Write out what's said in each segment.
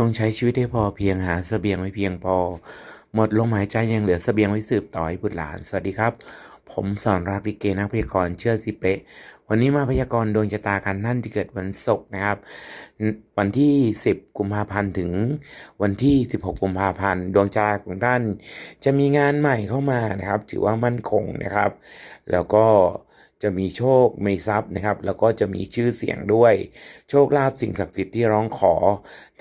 จงใช้ชีวิตให้พอเพียงหาเสบียงไว้เพียงพอ หมดลมหายใจยังเหลือเสบียงไว้สืบต่อให้บุตรหลาน สวัสดีครับ ผมสอนรักลิเกนักพยากรณ์เชื่อสิเปะ วันนี้มาพยากรณ์ดวงชะตากันท่านที่เกิดวันศุกร์นะครับ วันที่ 10 กุมภาพันธ์ถึงวันที่ 16 กุมภาพันธ์ดวงชะตาของท่าน จะมีงานใหม่เข้ามานะครับ ถือว่ามั่นคงนะครับ แล้วก็ จะมีโชคมีทรัพย์นะครับ แล้วก็จะมีชื่อเสียงด้วย โชคลาภสิ่งศักดิ์สิทธิ์ที่ร้องขอ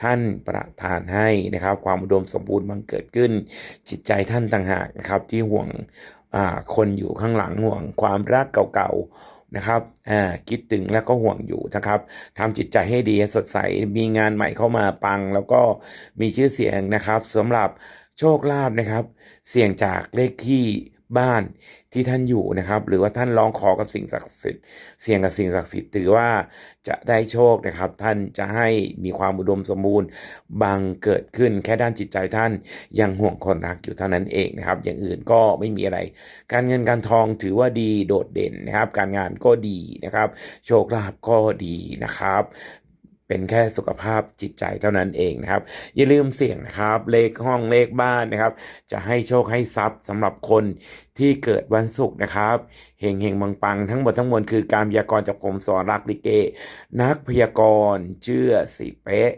ท่านประทานให้นะครับ ความอุดมสมบูรณ์บังเกิดขึ้น จิตใจท่านต่างหากนะครับ ที่ห่วงคนอยู่ข้างหลังห่วงความรักเก่าๆนะครับคิดถึงแล้วก็ห่วงอยู่นะครับทำจิตใจให้ดีสดใสมีงานใหม่เข้ามาปัง แล้วก็มีชื่อเสียงนะครับสำหรับโชคลาภนะครับ เสี่ยงจากเลขที่ บ้านที่ท่านอยู่นะครับ หรือว่าท่านร้องขอกับสิ่งศักดิ์สิทธิ์เสี่ยงกับสิ่งศักดิ์สิทธิ์ถือว่าจะได้โชคนะครับ ท่านจะให้มีความอุดมสมบูรณ์บังเกิดขึ้นแค่ด้านจิตใจท่านยังห่วงคนรักอยู่เท่านั้นเองนะครับ อย่างอื่นก็ไม่มีอะไร การเงินการทองถือว่าดีโดดเด่นนะครับ การงานก็ดีนะครับ โชคลาภก็ดีนะครับ เป็นแค่สุขภาพจิตใจเท่านั้นเองนะครับ อย่าลืมเสี่ยงนะครับ เลขห้องเลขบ้านนะครับ จะให้โชคให้ทรัพย์สำหรับคนที่เกิดวันศุกร์นะครับเฮงเฮงบังปังทั้งหมดทั้งมวลคือการพยากรณ์จากผมสอนรักลิเก นักพยากรณ์เชื่อสิเป๊ะ